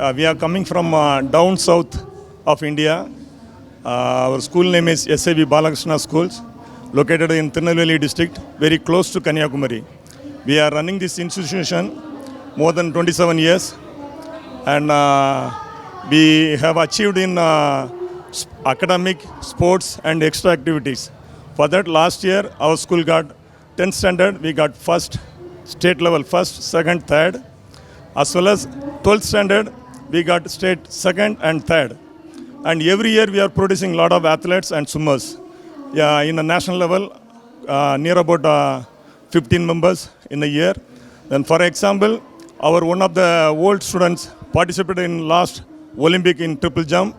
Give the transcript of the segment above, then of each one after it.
Uh, we are coming from uh, down south of India. Uh, our school name is SAV Balakrishna Schools, located in Tirunelveli district, very close to Kanyakumari. We are running this institution more than 27 years, and uh, we have achieved in uh, academic, sports, and extra activities. For that, last year our school got 10th standard. We got first state level, first, second, third as well as 12th standard we got state second and third. And every year we are producing a lot of athletes and swimmers. Yeah in the national level uh, near about uh, 15 members in a year. Then for example our one of the old students participated in last olympic in triple jump.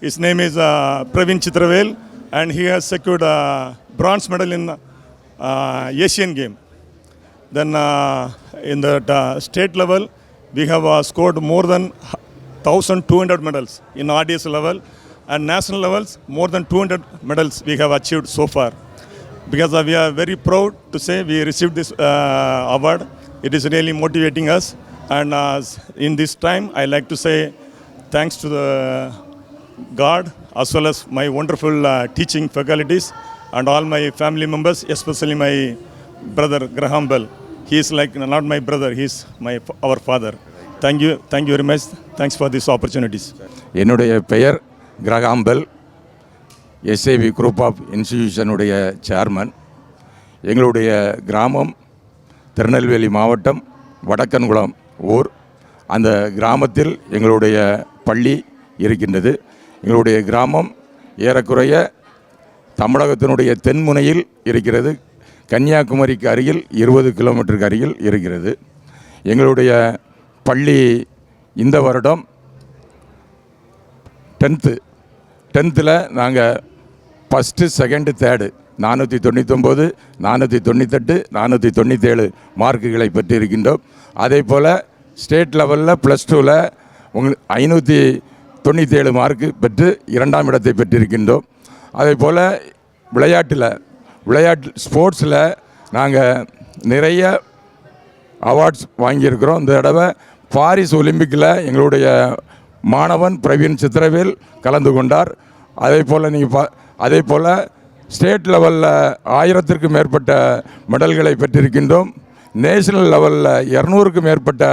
His name is uh, praveen chitravel and he has secured a bronze medal in uh, asian game then uh, in the uh, state level, we have uh, scored more than 1,200 medals in RDS level, and national levels more than 200 medals we have achieved so far. Because we are very proud to say we received this uh, award. It is really motivating us, and uh, in this time, I like to say thanks to the God as well as my wonderful uh, teaching faculties and all my family members, especially my brother Graham Bell. He is like not my brother, he is my our father. Thank you thank you very much thanks for this opportunities என்னுடைய பெயர் Graham Bell SAV group of இன்ஸ்டிடியூஷனுடைய chairman எங்களுடைய கிராமம் திருநெல்வேலி மாவட்டம் வடக்கன்குளம் ஊர். அந்த கிராமத்தில் எங்களுடைய பள்ளி இருக்கின்றது. எங்களுடைய கிராமம் ஏறக்குறைய தமிழகத்தினுடைய தென்முனையில் இருக்கிறது. கன்னியாகுமரிக்கு அருகில் இருபது கிலோமீட்டருக்கு அருகில் இருக்கிறது. எங்களுடைய பள்ளி இந்த வருடம் டென்த்து டென்த்தில் நாங்கள் ஃபஸ்ட்டு செகண்டு தேர்டு நானூற்றி தொண்ணூத்தொம்பது நானூற்றி தொண்ணூத்தெட்டு நானூற்றி தொண்ணூற்றேழு மார்க்குகளை பெற்றிருக்கின்றோம். அதே போல் ஸ்டேட் லெவலில் ப்ளஸ் டூவில் உங்கள் ஐநூற்றி தொண்ணூற்றேழு மார்க்கு பெற்று இரண்டாம் இடத்தை பெற்றிருக்கின்றோம். அதே போல் விளையாட்டில் விளையாட்டு ஸ்போர்ட்ஸில் நாங்கள் நிறைய அவார்ட்ஸ் வாங்கியிருக்கிறோம். இந்த தடவை பாரிஸ் ஒலிம்பிக்கில் எங்களுடைய மாணவன் பிரவீன் சித்திரவேல் கலந்து கொண்டார். அதே போல் நீங்கள் பா அதே போல் ஸ்டேட் லெவலில் ஆயிரத்திற்கும் மேற்பட்ட மெடல்களை பெற்றிருக்கின்றோம். நேஷனல் லெவலில் இரநூறுக்கும் மேற்பட்ட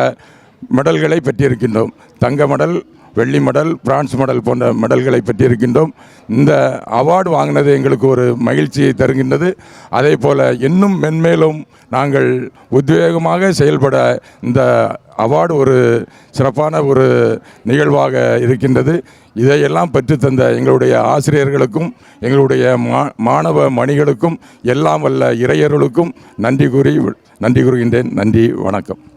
மெடல்களை பெற்றிருக்கின்றோம். தங்க மெடல் வெள்ளி மெடல் பிரான்ஸ் மெடல் போன்ற மெடல்களை பெற்றிருக்கின்றோம். இந்த அவார்டு வாங்கினது எங்களுக்கு ஒரு மகிழ்ச்சியை தருகின்றது. அதே போல் இன்னும் மென்மேலும் நாங்கள் உத்வேகமாக செயல்பட இந்த அவார்டு ஒரு சிறப்பான ஒரு நிகழ்வாக இருக்கின்றது. இதையெல்லாம் பெற்றுத்தந்த எங்களுடைய ஆசிரியர்களுக்கும் எங்களுடைய மா மாணவ மணிகளுக்கும் எல்லாம் வல்ல இறையர்களுக்கும் நன்றி கூறி நன்றி கூறுகின்றேன். நன்றி வணக்கம்.